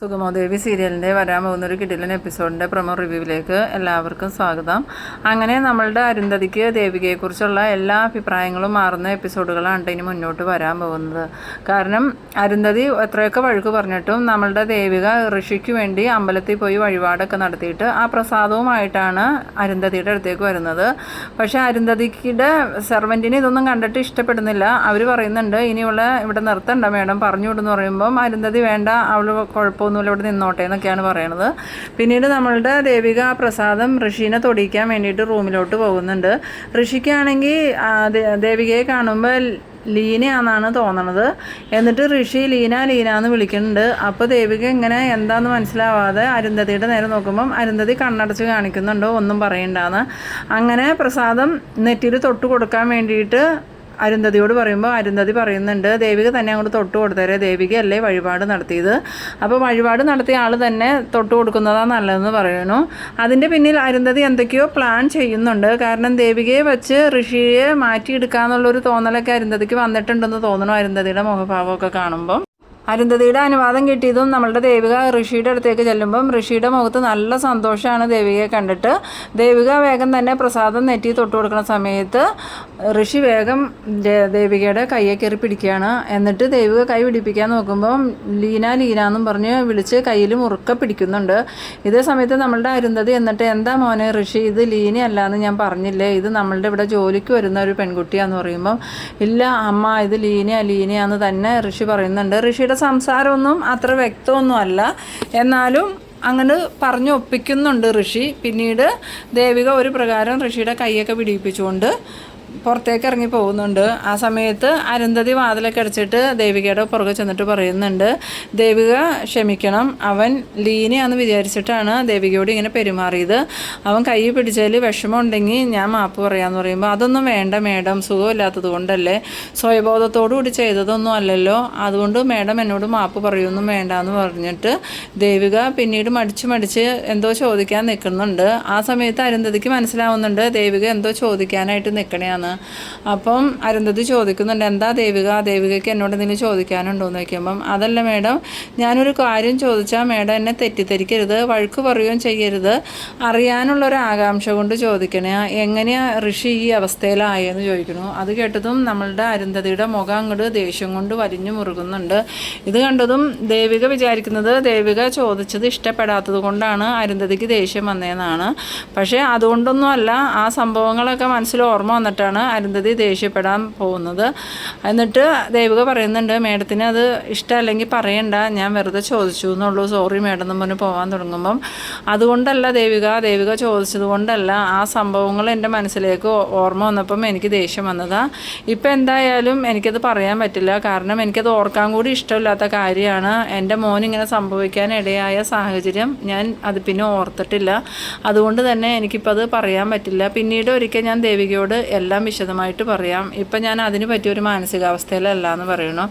സുഗമോദേവി സീരിയലിന്റെ വരാൻ പോകുന്ന ഒരു കിടിലൻ എപ്പിസോഡിന്റെ പ്രമോ റിവ്യൂവിലേക്ക് എല്ലാവർക്കും സ്വാഗതം. അങ്ങനെ നമ്മളുടെ അരുന്ധതിക്ക് ദേവികയെക്കുറിച്ചുള്ള എല്ലാ അഭിപ്രായങ്ങളും മാറുന്ന എപ്പിസോഡുകളാണ് ഇനി മുന്നോട്ട് വരാൻ പോകുന്നത്. കാരണം അരുന്ധതി എത്രയൊക്കെ വഴുക്ക് പറഞ്ഞിട്ടും നമ്മളുടെ ദേവിക ഋഷിക്ക് വേണ്ടി അമ്പലത്തിൽ പോയി വഴിപാടൊക്കെ നടത്തിയിട്ട് ആ പ്രസാദവുമായിട്ടാണ് അരുന്ധതിയുടെ അടുത്തേക്ക് വരുന്നത്. പക്ഷേ അരുന്ധതിയുടെ സെർവന്റിനെ ഇതൊന്നും കണ്ടിട്ട് ഇഷ്ടപ്പെടുന്നില്ല. അവർ പറയുന്നുണ്ട് ഇനിയുള്ള ഇവിടെ നിർത്തണ്ട മേഡം. പറഞ്ഞു വിടുന്ന് പറയുമ്പം അരുന്ധതി വേണ്ട അവൾ കുഴപ്പമൊന്നുമില്ല ഇവിടെ നിന്നോട്ടെ എന്നൊക്കെയാണ് പറയണത്. പിന്നീട് നമ്മളുടെ ദേവിക പ്രസാദം ഋഷിനെ തൊടിക്കാൻ വേണ്ടിയിട്ട് റൂമിലോട്ട് പോകുന്നുണ്ട്. ഋഷിക്കാണെങ്കിൽ ദേവികയെ കാണുമ്പോൾ ലീനയാണെന്നാണ് തോന്നണത്. എന്നിട്ട് ഋഷി ലീന ലീന എന്ന് വിളിക്കുന്നുണ്ട്. അപ്പോൾ ദേവിക ഇങ്ങനെ എന്താന്ന് മനസ്സിലാവാതെ അരുന്ധതിയുടെ നേരെ നോക്കുമ്പം അരുന്ധതി കണ്ണടച്ച് കാണിക്കുന്നുണ്ടോ ഒന്നും പറയണ്ടാന്ന്. അങ്ങനെ പ്രസാദം നെറ്റിയിൽ തൊട്ട് കൊടുക്കാൻ വേണ്ടിയിട്ട് അരുന്ധതിയോട് പറയുമ്പോൾ അരുന്ധതി പറയുന്നുണ്ട് ദേവിക തന്നെ അങ്ങോട്ട് തൊട്ട് കൊടുത്തേരെ. ദേവികയല്ലേ വഴിപാട് നടത്തിയത്? അപ്പോൾ വഴിപാട് നടത്തിയ ആൾ തന്നെ തൊട്ട് കൊടുക്കുന്നതാണ് നല്ലതെന്ന് പറയുന്നു. അതിന്റെ പിന്നിൽ അരുന്ധതി എന്തൊക്കെയോ പ്ലാൻ ചെയ്യുന്നുണ്ട്. കാരണം ദേവികയെ വെച്ച് ഋഷിയെ മാറ്റിയെടുക്കാന്നുള്ളൊരു തോന്നലൊക്കെ അരുന്ധതിക്ക് വന്നിട്ടുണ്ടെന്ന് തോന്നുന്നു അരുന്ധതിയുടെ മുഖഭാവമൊക്കെ കാണുമ്പം. അരുന്ധതിയുടെ അനുവാദം കിട്ടിയതും നമ്മളുടെ ദേവിക ഋഷിയുടെ അടുത്തേക്ക് ചെല്ലുമ്പം ഋഷിയുടെ മുഖത്ത് നല്ല സന്തോഷമാണ് ദേവികയെ കണ്ടിട്ട്. ദേവിക വേഗം തന്നെ പ്രസാദം നെറ്റി തൊട്ട് കൊടുക്കുന്ന സമയത്ത് ഋഷി വേഗം ദേവികയുടെ കയ്യെ കയറി പിടിക്കുകയാണ്. എന്നിട്ട് ദേവിക കൈ പിടിപ്പിക്കാൻ നോക്കുമ്പം ലീന ലീന എന്നും പറഞ്ഞ് വിളിച്ച് കയ്യിൽ മുറുക്ക പിടിക്കുന്നുണ്ട്. ഇതേ സമയത്ത് നമ്മളുടെ അരുന്ധതി എന്നിട്ട് എന്താ മോനെ ഋഷി ഇത് ലീനയല്ല എന്ന് ഞാൻ പറഞ്ഞില്ലേ? ഇത് നമ്മളുടെ ഇവിടെ ജോലിക്ക് വരുന്ന ഒരു പെൺകുട്ടിയാന്ന് പറയുമ്പം ഇല്ല അമ്മ ഇത് ലീനയാ ലീനയാന്ന് തന്നെ ഋഷി പറയുന്നുണ്ട്. ഋഷിയുടെ സംസാരമൊന്നും അത്ര വ്യക്തമൊന്നും അല്ല എന്നാലും അങ്ങനെ പറഞ്ഞു ഒപ്പിക്കുന്നുണ്ട് ഋഷി. പിന്നീട് ദേവിക ഒരു പ്രകാരം ഋഷിയുടെ കൈയൊക്കെ പിടിപ്പിച്ചുകൊണ്ട് പുറത്തേക്ക് ഇറങ്ങി പോകുന്നുണ്ട്. ആ സമയത്ത് അരുന്ധതി വാതിലൊക്കെ അടിച്ചിട്ട് ദേവികയുടെ പുറകെ ചെന്നിട്ട് പറയുന്നുണ്ട് ദേവിക ക്ഷമിക്കണം. അവൻ ലീനയാന്ന് വിചാരിച്ചിട്ടാണ് ദേവികയോട് ഇങ്ങനെ പെരുമാറിയത്. അവൻ കൈ പിടിച്ചാൽ വിഷമം ഉണ്ടെങ്കിൽ ഞാൻ മാപ്പ് പറയാമെന്ന് പറയുമ്പോൾ അതൊന്നും വേണ്ട മേഡം സുഖമില്ലാത്തത് കൊണ്ടല്ലേ. സ്വയബോധത്തോടു കൂടി ചെയ്തതൊന്നും അല്ലല്ലോ. അതുകൊണ്ട് മേഡം എന്നോട് മാപ്പ് പറയൊന്നും വേണ്ട എന്ന് പറഞ്ഞിട്ട് ദേവിക പിന്നീട് മടിച്ച് മടിച്ച് എന്തോ ചോദിക്കാൻ നിൽക്കുന്നുണ്ട്. ആ സമയത്ത് അരുന്ധതിക്ക് മനസ്സിലാവുന്നുണ്ട് ദേവിക എന്തോ ചോദിക്കാനായിട്ട് നിൽക്കണേന്ന് അപ്പം അരുന്ധതി ചോദിക്കുന്നുണ്ട് എന്താ ദേവിക? ദേവികയ്ക്ക് എന്നോട് എന്തെങ്കിലും ചോദിക്കാനുണ്ടോ? എന്ന് ചോദിക്കുമ്പം അതല്ല മേഡം ഞാനൊരു കാര്യം ചോദിച്ചാൽ മേഡം എന്നെ തെറ്റിദ്ധരിക്കരുത് വഴക്ക് പറയുകയും ചെയ്യരുത്. അറിയാനുള്ളൊരു ആകാംക്ഷ കൊണ്ട് ചോദിക്കണേ. എങ്ങനെയാ ഋഷി ഈ അവസ്ഥയിലായെന്ന് ചോദിക്കുന്നു. അത് കേട്ടതും നമ്മളുടെ അരുന്ധതിയുടെ മുഖം അങ്ങോട്ട് ദേഷ്യം കൊണ്ട് വലിഞ്ഞു മുറുകുന്നുണ്ട്. ഇത് കണ്ടതും ദേവിക വിചാരിക്കുന്നത് ദേവിക ചോദിച്ചത് ഇഷ്ടപ്പെടാത്തത് കൊണ്ടാണ് അരുന്ധതിക്ക് ദേഷ്യം വന്നതെന്നാണ് പക്ഷേ അതുകൊണ്ടൊന്നും അല്ല ആ സംഭവങ്ങളൊക്കെ മനസ്സിൽ ഓർമ്മ വന്നിട്ടാണ് അരുന്ധതി ദേഷ്യപ്പെടാൻ പോകുന്നത്. എന്നിട്ട് ദേവിക പറയുന്നുണ്ട് മേഡത്തിന് അത് ഇഷ്ടമല്ലെങ്കിൽ പറയണ്ട ഞാൻ വെറുതെ ചോദിച്ചു എന്നുള്ളൂ. സോറി മേഡം എന്ന് പറഞ്ഞ് പോകാൻ തുടങ്ങുമ്പം. അതുകൊണ്ടല്ല ദേവിക ദേവിക ചോദിച്ചത് കൊണ്ടല്ല ആ സംഭവങ്ങൾ എന്റെ മനസ്സിലേക്ക് ഓർമ്മ വന്നപ്പം എനിക്ക് ദേഷ്യം വന്നതാണ് ഇപ്പം എന്തായാലും എനിക്കത് പറയാൻ പറ്റില്ല. കാരണം എനിക്കത് ഓർക്കാൻ കൂടി ഇഷ്ടമില്ലാത്ത കാര്യമാണ്. എന്റെ മോൻ ഇങ്ങനെ സംഭവിക്കാൻ ഇടയായ സാഹചര്യം ഞാൻ അത് പിന്നെ ഓർത്തിട്ടില്ല. അതുകൊണ്ട് തന്നെ എനിക്കിപ്പോൾ അത് പറയാൻ പറ്റില്ല. പിന്നീട് ഒരിക്കൽ ഞാൻ ദേവികയോട് എല്ലാം വിശദമായിട്ട് പറയാം. ഇപ്പം ഞാൻ അതിന് പറ്റിയൊരു മാനസികാവസ്ഥയിലല്ല എന്ന് പറയണു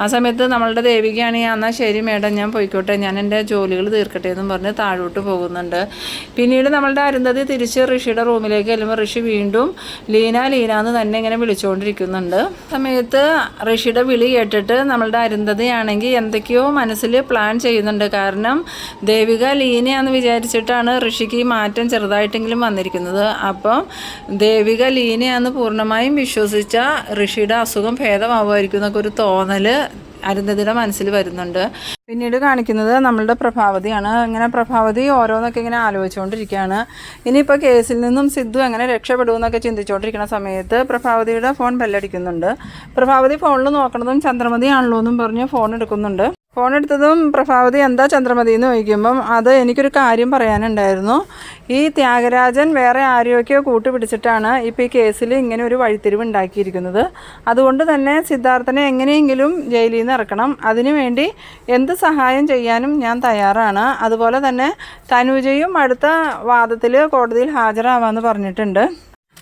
ആ സമയത്ത് നമ്മളുടെ ദേവികയാണെങ്കിൽ എന്നാൽ ശരി മേഡം ഞാൻ പോയിക്കോട്ടെ. ഞാൻ എന്റെ ജോലികൾ തീർക്കട്ടെ എന്നും പറഞ്ഞ് താഴോട്ട് പോകുന്നുണ്ട്. പിന്നീട് നമ്മളുടെ അരുന്ധതി തിരിച്ച് ഋഷിയുടെ റൂമിലേക്ക് ചെല്ലുമ്പോൾ ഋഷി വീണ്ടും ലീന ലീന എന്ന് തന്നെ ഇങ്ങനെ വിളിച്ചുകൊണ്ടിരിക്കുന്നുണ്ട്. സമയത്ത് ഋഷിയുടെ വിളി കേട്ടിട്ട് നമ്മളുടെ അരുന്ധതിയാണെങ്കിൽ എന്തൊക്കെയോ മനസ്സിൽ പ്ലാൻ ചെയ്യുന്നുണ്ട്. കാരണം ദേവിക ലീനയാന്ന് വിചാരിച്ചിട്ടാണ് ഋഷിക്ക് ഈ മാറ്റം ചെറുതായിട്ടെങ്കിലും വന്നിരിക്കുന്നത്. അപ്പം ദേവിക ലീനയാന്ന് പൂർണമായും വിശ്വസിച്ച ഋഷിയുടെ അസുഖം ഭേദമാവുമായിരിക്കും എന്നൊക്കെ ഒരു തോന്നൽ അരുന്ധതിയുടെ മനസ്സിൽ വരുന്നുണ്ട്. പിന്നീട് കാണിക്കുന്നത് നമ്മളുടെ പ്രഭാവതിയാണ്. ഇങ്ങനെ പ്രഭാവതി ഓരോന്നൊക്കെ ഇങ്ങനെ ആലോചിച്ചുകൊണ്ടിരിക്കുകയാണ്. ഇനിയിപ്പോൾ കേസിൽ നിന്നും സിദ്ധു എങ്ങനെ രക്ഷപ്പെടുമെന്നൊക്കെ ചിന്തിച്ചുകൊണ്ടിരിക്കുന്ന സമയത്ത് പ്രഭാവതിയുടെ ഫോൺ ബെല്ലടിക്കുന്നുണ്ട് പ്രഭാവതി ഫോണിൽ നോക്കണതും ചന്ദ്രമതി ആണല്ലോ എന്നും പറഞ്ഞ് ഫോൺ എടുക്കുന്നുണ്ട്. ഫോൺ എടുത്തതും പ്രഭാവതി എന്താ ചന്ദ്രമതി എന്ന് ചോദിക്കുമ്പം അത് എനിക്കൊരു കാര്യം പറയാനുണ്ടായിരുന്നു. ഈ ത്യാഗരാജൻ വേറെ ആരെയൊക്കെയോ കൂട്ടുപിടിച്ചിട്ടാണ് ഇപ്പോൾ ഈ കേസിൽ ഇങ്ങനെ ഒരു വഴിത്തിരിവ് ഉണ്ടാക്കിയിരിക്കുന്നത്. അതുകൊണ്ട് തന്നെ സിദ്ധാർത്ഥനെ എങ്ങനെയെങ്കിലും ജയിലിൽ നിന്ന് ഇറക്കണം അതിനുവേണ്ടി എന്ത് സഹായം ചെയ്യാനും ഞാൻ തയ്യാറാണ്. അതുപോലെ തന്നെ തനുജയും അടുത്ത വാദത്തിൽ കോടതിയിൽ ഹാജരാവാമെന്ന് പറഞ്ഞിട്ടുണ്ട്.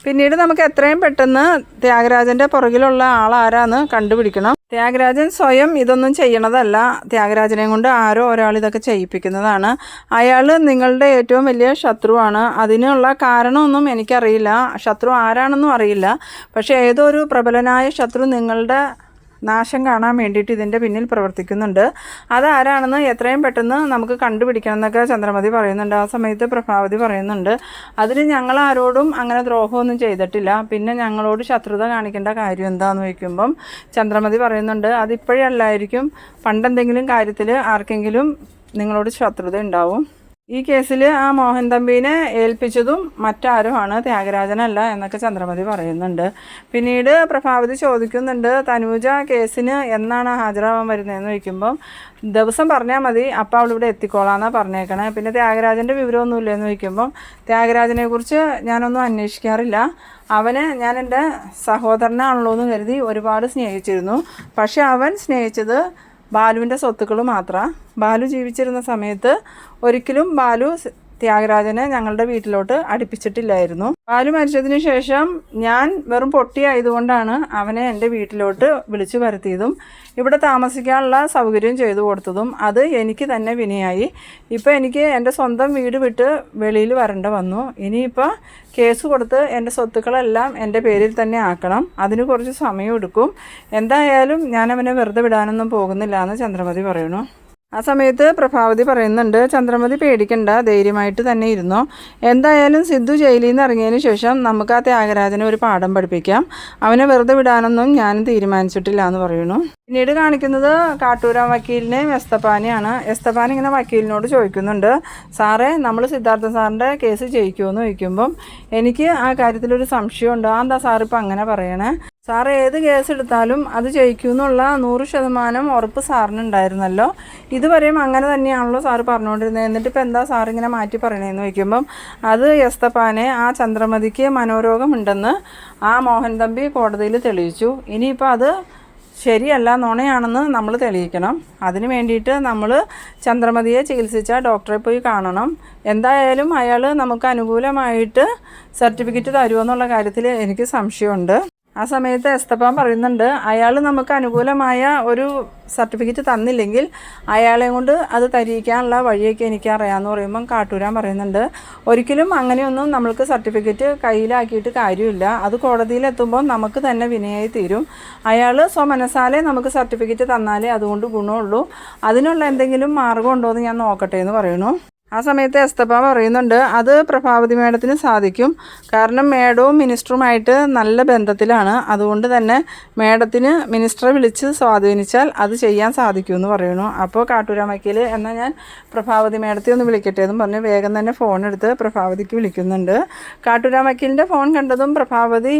പിന്നീട് നമുക്ക് എത്രയും പെട്ടെന്ന് ത്യാഗരാജന്റെ പുറകിലുള്ള ആൾ ആരാന്ന് കണ്ടുപിടിക്കണം. ത്യാഗരാജൻ സ്വയം ഇതൊന്നും ചെയ്യണതല്ല. ത്യാഗരാജനെ കൊണ്ട് ആരോ ഒരാൾ ഇതൊക്കെ ചെയ്യിപ്പിക്കുന്നതാണ്. അയാൾ നിങ്ങളുടെ ഏറ്റവും വലിയ ശത്രുവാണ്. അതിനുള്ള കാരണമൊന്നും എനിക്കറിയില്ല. ശത്രു ആരാണെന്നും അറിയില്ല. പക്ഷേ ഏതോ ഒരു പ്രബലനായ ശത്രു നിങ്ങളുടെ നാശം കാണാൻ വേണ്ടിയിട്ട് ഇതിന്റെ പിന്നിൽ പ്രവർത്തിക്കുന്നുണ്ട്. അതാരാണെന്ന് എത്രയും പെട്ടെന്ന് നമുക്ക് കണ്ടുപിടിക്കണം എന്നൊക്കെ ചന്ദ്രമതി പറയുന്നുണ്ട്. ആ സമയത്ത് പ്രഭാവതി പറയുന്നുണ്ട്. അതിന് ഞങ്ങൾ ആരോടും അങ്ങനെ ദ്രോഹമൊന്നും ചെയ്തിട്ടില്ല. പിന്നെ ഞങ്ങളോട് ശത്രുത കാണിക്കേണ്ട കാര്യം എന്താണെന്ന് ചോദിക്കുമ്പം ചന്ദ്രമതി പറയുന്നുണ്ട്. അതിപ്പോഴല്ലായിരിക്കും പണ്ടെന്തെങ്കിലും കാര്യത്തിൽ ആർക്കെങ്കിലും നിങ്ങളോട് ശത്രുത ഉണ്ടാവും. ഈ കേസിൽ ആ മോഹൻ തമ്പീനെ ഏൽപ്പിച്ചതും മറ്റാരുമാണ് ത്യാഗരാജനല്ല എന്നൊക്കെ ചന്ദ്രമതി പറയുന്നുണ്ട്. പിന്നീട് പ്രഭാവതി ചോദിക്കുന്നുണ്ട് തനൂജ കേസിന് എന്നാണ് ഹാജരാവാൻ വരുന്നതെന്ന് ചോദിക്കുമ്പം ദിവസം പറഞ്ഞാൽ മതി അപ്പം അവളിവിടെ എത്തിക്കോളാന്നാണ് പറഞ്ഞേക്കണേ. പിന്നെ ത്യാഗരാജന്റെ വിവരമൊന്നുമില്ലെന്ന് ചോദിക്കുമ്പം ത്യാഗരാജനെ കുറിച്ച് ഞാനൊന്നും അന്വേഷിക്കാറില്ല. അവന് ഞാൻ എന്റെ സഹോദരനാണല്ലോ എന്ന് കരുതി ഒരുപാട് സ്നേഹിച്ചിരുന്നു. പക്ഷെ അവൻ സ്നേഹിച്ചത് ബാലുവിന്റെ സ്വത്തുക്കൾ മാത്രമാണ് ബാലു ജീവിച്ചിരുന്ന സമയത്ത് ഒരിക്കലും ബാലു ത്യാഗരാജനെ ഞങ്ങളുടെ വീട്ടിലോട്ട് അടുപ്പിച്ചിട്ടില്ലായിരുന്നു. ബാലു മരിച്ചതിന് ശേഷം ഞാൻ വെറും പൊട്ടിയായതുകൊണ്ടാണ് അവനെ എന്റെ വീട്ടിലോട്ട് വിളിച്ചു വരുത്തിയതും ഇവിടെ താമസിക്കാനുള്ള സൗകര്യം ചെയ്തു കൊടുത്തതും. അത് എനിക്ക് തന്നെ വിനയായി. ഇപ്പോൾ എനിക്ക് എന്റെ സ്വന്തം വീട് വിട്ട് വെളിയിൽ വരേണ്ട വന്നു. ഇനിയിപ്പോൾ കേസ് കൊടുത്ത് എന്റെ സ്വത്തുക്കളെല്ലാം എന്റെ പേരിൽ തന്നെ ആക്കണം. അതിന് കുറച്ച് സമയം എടുക്കും. എന്തായാലും ഞാൻ അവനെ വെറുതെ വിടാനൊന്നും പോകുന്നില്ല എന്ന് ചന്ദ്രമതി പറയുന്നു. ആ സമയത്ത് പ്രഭാവതി പറയുന്നുണ്ട് ചന്ദ്രമതി പേടിക്കണ്ട ധൈര്യമായിട്ട് തന്നെ ഇരുന്നോ. എന്തായാലും സിദ്ധു ജയിലിൽ നിന്ന് ഇറങ്ങിയതിന് ശേഷം നമുക്ക് ആ ത്യാഗരാജനെ ഒരു പാഠം പഠിപ്പിക്കാം. അവനെ വെറുതെ വിടാനൊന്നും ഞാൻ തീരുമാനിച്ചിട്ടില്ല എന്ന് പറയുന്നു. പിന്നീട് കാണിക്കുന്നത് കാട്ടൂരാം വക്കീലിനെ എസ്തപ്പാനെയാണ്. എസ്തപ്പാൻ ഇങ്ങനെ വക്കീലിനോട് ചോദിക്കുന്നുണ്ട് സാറേ നമ്മൾ സിദ്ധാർത്ഥ സാറിന്റെ കേസ് ജയിക്കുമെന്ന് ചോദിക്കുമ്പം എനിക്ക് ആ കാര്യത്തിലൊരു സംശയമുണ്ട്. ആ എന്താ സാറിപ്പോൾ അങ്ങനെ പറയണേ? സാർ ഏത് കേസ് എടുത്താലും അത് ജയിക്കുമെന്നുള്ള നൂറ് ശതമാനം ഉറപ്പ് സാറിനുണ്ടായിരുന്നല്ലോ. ഇതുവരെയും അങ്ങനെ തന്നെയാണല്ലോ സാറ് പറഞ്ഞുകൊണ്ടിരുന്നത്. എന്നിട്ട് ഇപ്പോൾ എന്താ സാർ ഇങ്ങനെ മാറ്റി പറയണേന്ന് ചോദിക്കുമ്പം അത് എസ്തപ്പാനെ ആ ചന്ദ്രമതിക്ക് മനോരോഗമുണ്ടെന്ന് ആ മോഹൻ തമ്പി കോടതിയിൽ തെളിയിച്ചു. ഇനിയിപ്പോൾ അത് ശരിയല്ല നുണയാണെന്ന് നമ്മൾ തെളിയിക്കണം. അതിന് വേണ്ടിയിട്ട് നമ്മൾ ചന്ദ്രമതിയെ ചികിത്സിച്ച ഡോക്ടറെ പോയി കാണണം. എന്തായാലും അയാൾ നമുക്ക് അനുകൂലമായിട്ട് സർട്ടിഫിക്കറ്റ് തരുമെന്നുള്ള കാര്യത്തിൽ എനിക്ക് സംശയമുണ്ട്. ആ സമയത്ത് എസ്തപ്പാൻ പറയുന്നുണ്ട് അയാൾ നമുക്ക് അനുകൂലമായ ഒരു സർട്ടിഫിക്കറ്റ് തന്നില്ലെങ്കിൽ അയാളെ കൊണ്ട് അത് തരിയിക്കാനുള്ള വഴിയൊക്കെ എനിക്ക് അറിയാമെന്ന് പറയുമ്പം കാട്ടൂരാൻ പറയുന്നുണ്ട്. ഒരിക്കലും അങ്ങനെയൊന്നും നമ്മൾക്ക് സർട്ടിഫിക്കറ്റ് കയ്യിലാക്കിയിട്ട് കാര്യമില്ല. അത് കോടതിയിലെത്തുമ്പോൾ നമുക്ക് തന്നെ വിനയായി തീരും. അയാൾ സ്വമനസാലെ നമുക്ക് സർട്ടിഫിക്കറ്റ് തന്നാലേ അതുകൊണ്ട് ഗുണമുള്ളൂ. അതിനുള്ള എന്തെങ്കിലും മാർഗം ഉണ്ടോ എന്ന് ഞാൻ നോക്കട്ടെ എന്ന് പറയുന്നു. ആ സമയത്ത് എസ്തപ്പ പറയുന്നുണ്ട് അത് പ്രഭാവതി മേഡത്തിന് സാധിക്കും. കാരണം മേഡവും മിനിസ്റ്ററുമായിട്ട് നല്ല ബന്ധത്തിലാണ്. അതുകൊണ്ട് തന്നെ മേഡത്തിന് മിനിസ്റ്ററെ വിളിച്ച് സ്വാധീനിച്ചാൽ അത് ചെയ്യാൻ സാധിക്കുമെന്ന് പറയുന്നു. അപ്പോൾ കാട്ടൂരാ വക്കീൽ എന്നാൽ ഞാൻ പ്രഭാവതി മേഡത്തെ ഒന്ന് വിളിക്കട്ടെ എന്ന് പറഞ്ഞ് വേഗം തന്നെ ഫോൺ എടുത്ത് പ്രഭാവതിക്ക് വിളിക്കുന്നുണ്ട്. കാട്ടൂരാമയ്ക്കലിന്റെ ഫോൺ കണ്ടതും പ്രഭാവതി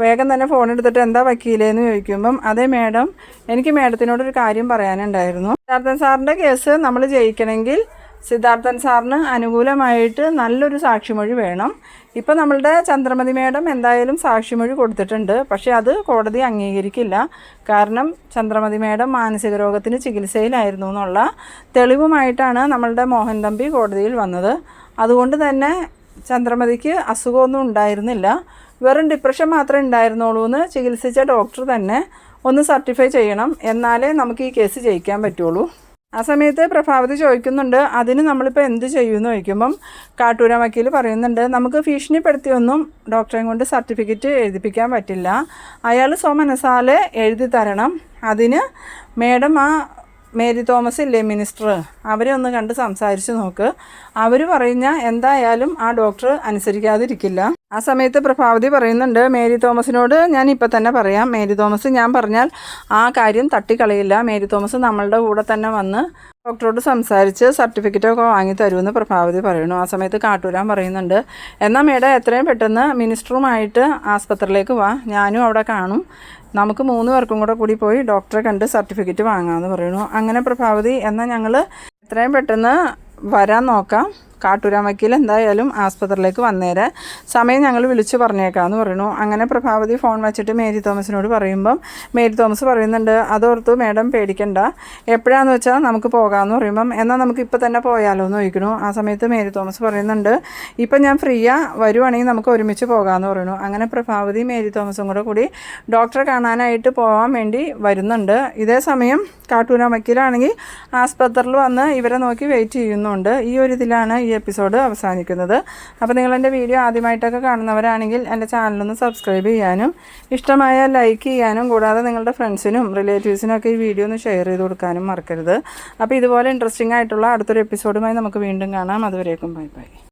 വേഗം തന്നെ ഫോൺ എടുത്തിട്ട് എന്താ വക്കീലേന്ന് ചോദിക്കുമ്പം അതെ മേഡം എനിക്ക് മേഡത്തിനോടൊരു കാര്യം പറയാനുണ്ടായിരുന്നു. സിദ്ധാർത്ഥൻ സാറിന്റെ കേസ് നമ്മൾ ജയിക്കണമെങ്കിൽ സിദ്ധാർത്ഥൻ സാറിന് അനുകൂലമായിട്ട് നല്ലൊരു സാക്ഷിമൊഴി വേണം. ഇപ്പം നമ്മളുടെ ചന്ദ്രമതി മേഡം എന്തായാലും സാക്ഷിമൊഴി കൊടുത്തിട്ടുണ്ട്. പക്ഷേ അത് കോടതി അംഗീകരിക്കില്ല. കാരണം ചന്ദ്രമതി മേഡം മാനസിക രോഗത്തിന് ചികിത്സയിലായിരുന്നു എന്നുള്ള തെളിവുമായിട്ടാണ് നമ്മളുടെ മോഹൻ തമ്പി കോടതിയിൽ വന്നത്. അതുകൊണ്ട് തന്നെ ചന്ദ്രമതിക്ക് അസുഖമൊന്നും ഉണ്ടായിരുന്നില്ല. വെറും ഡിപ്രഷൻ മാത്രമേ ഉണ്ടായിരുന്നുള്ളൂ എന്ന് ചികിത്സിച്ച ഡോക്ടർ തന്നെ ഒന്ന് സർട്ടിഫൈ ചെയ്യണം. എന്നാലേ നമുക്ക് ഈ കേസ് ജയിക്കാൻ പറ്റുള്ളൂ. ആ സമയത്ത് പ്രഭാവതി ചോദിക്കുന്നുണ്ട് അതിന് നമ്മളിപ്പോൾ എന്ത് ചെയ്യുമെന്ന് ചോദിക്കുമ്പം കാട്ടൂര വക്കീൽ പറയുന്നുണ്ട് നമുക്ക് ഭീഷണിപ്പെടുത്തിയൊന്നും ഡോക്ടറെ കൊണ്ട് സർട്ടിഫിക്കറ്റ് എഴുതിപ്പിക്കാൻ പറ്റില്ല. അയാൾ സ്വമനസാലെ എഴുതി തരണം. അതിന് മേഡം ആ മേരി തോമസ് ഇല്ലേ മിനിസ്റ്റർ അവരെ ഒന്ന് കണ്ട് സംസാരിച്ച് നോക്ക്. അവർ പറഞ്ഞ എന്തായാലും ആ ഡോക്ടർ അനുസരിക്കാതിരിക്കില്ല. ആ സമയത്ത് പ്രഭാവതി പറയുന്നുണ്ട് മേരി തോമസിനോട് ഞാൻ ഇപ്പം തന്നെ പറയാം. മേരി തോമസ് ഞാൻ പറഞ്ഞാൽ ആ കാര്യം തട്ടിക്കളയില്ല. മേരി തോമസ് നമ്മളുടെ കൂടെ തന്നെ വന്ന് ഡോക്ടറോട് സംസാരിച്ച് സർട്ടിഫിക്കറ്റൊക്കെ വാങ്ങി തരുമെന്ന് പ്രഭാവതി പറയുന്നു. ആ സമയത്ത് കാട്ടൂരാൻ പറയുന്നുണ്ട്. എന്നാൽ മേഡം എത്രയും പെട്ടെന്ന് മിനിസ്റ്ററുമായിട്ട് ആസ്പത്രിയിലേക്ക് വാ. ഞാനും അവിടെ കാണും. നമുക്ക് മൂന്ന് പേർക്കും കൂടെ കൂടി പോയി ഡോക്ടറെ കണ്ട് സർട്ടിഫിക്കറ്റ് വാങ്ങാമെന്ന് പറയുന്നു. അങ്ങനെ പ്രഭാവതി എന്നാൽ ഞങ്ങൾ എത്രയും പെട്ടെന്ന് വരാൻ നോക്കാം. കാട്ടൂരാൻ വക്കീൽ എന്തായാലും ആസ്പത്രിയിലേക്ക് വന്നേരെ. സമയം ഞങ്ങൾ വിളിച്ച് പറഞ്ഞേക്കാമെന്ന് പറയുന്നു. അങ്ങനെ പ്രഭാവതി ഫോൺ വെച്ചിട്ട് മേരി തോമസിനോട് പറയുമ്പം മേരി തോമസ് പറയുന്നുണ്ട് അതോർത്ത് മേഡം പേടിക്കണ്ട. എപ്പോഴാന്ന് വെച്ചാൽ നമുക്ക് പോകാമെന്ന് പറയുമ്പം എന്നാൽ നമുക്ക് ഇപ്പോൾ തന്നെ പോയാലോ എന്ന് ചോദിക്കണു ആ സമയത്ത് മേരി തോമസ് പറയുന്നുണ്ട് ഇപ്പം ഞാൻ ഫ്രീയാ വരുവാണെങ്കിൽ നമുക്ക് ഒരുമിച്ച് പോകാമെന്ന് പറയുന്നു. അങ്ങനെ പ്രഭാവതി മേരി തോമസും കൂടെ കൂടി ഡോക്ടറെ കാണാനായിട്ട് പോകാൻ വേണ്ടി വരുന്നുണ്ട്. ഇതേ സമയം കാട്ടൂരാമക്കിലാണെങ്കിൽ ആസ്പത്രിയിൽ വന്ന് ഇവരെ നോക്കി വെയിറ്റ് ചെയ്യുന്നുണ്ട്. ഈ ഒരു ഇതിലാണ് ഈ എപ്പിസോഡ് അവസാനിക്കുന്നത്. അപ്പോൾ നിങ്ങൾ എന്റെ വീഡിയോ ആദ്യമായിട്ടൊക്കെ കാണുന്നവരാണെങ്കിൽ എന്റെ ചാനലൊന്ന് സബ്സ്ക്രൈബ് ചെയ്യാനും ഇഷ്ടമായ ലൈക്ക് ചെയ്യാനും കൂടാതെ നിങ്ങളുടെ ഫ്രണ്ട്സിനും റിലേറ്റീവ്സിനും ഒക്കെ ഈ വീഡിയോ ഒന്ന് ഷെയർ ചെയ്ത് കൊടുക്കാനും മറക്കരുത്. അപ്പോൾ ഇതുപോലെ ഇൻട്രസ്റ്റിംഗ് ആയിട്ടുള്ള അടുത്തൊരു എപ്പിസോഡുമായി നമുക്ക് വീണ്ടും കാണാം. അതുവരേക്കും ബൈ ബൈ.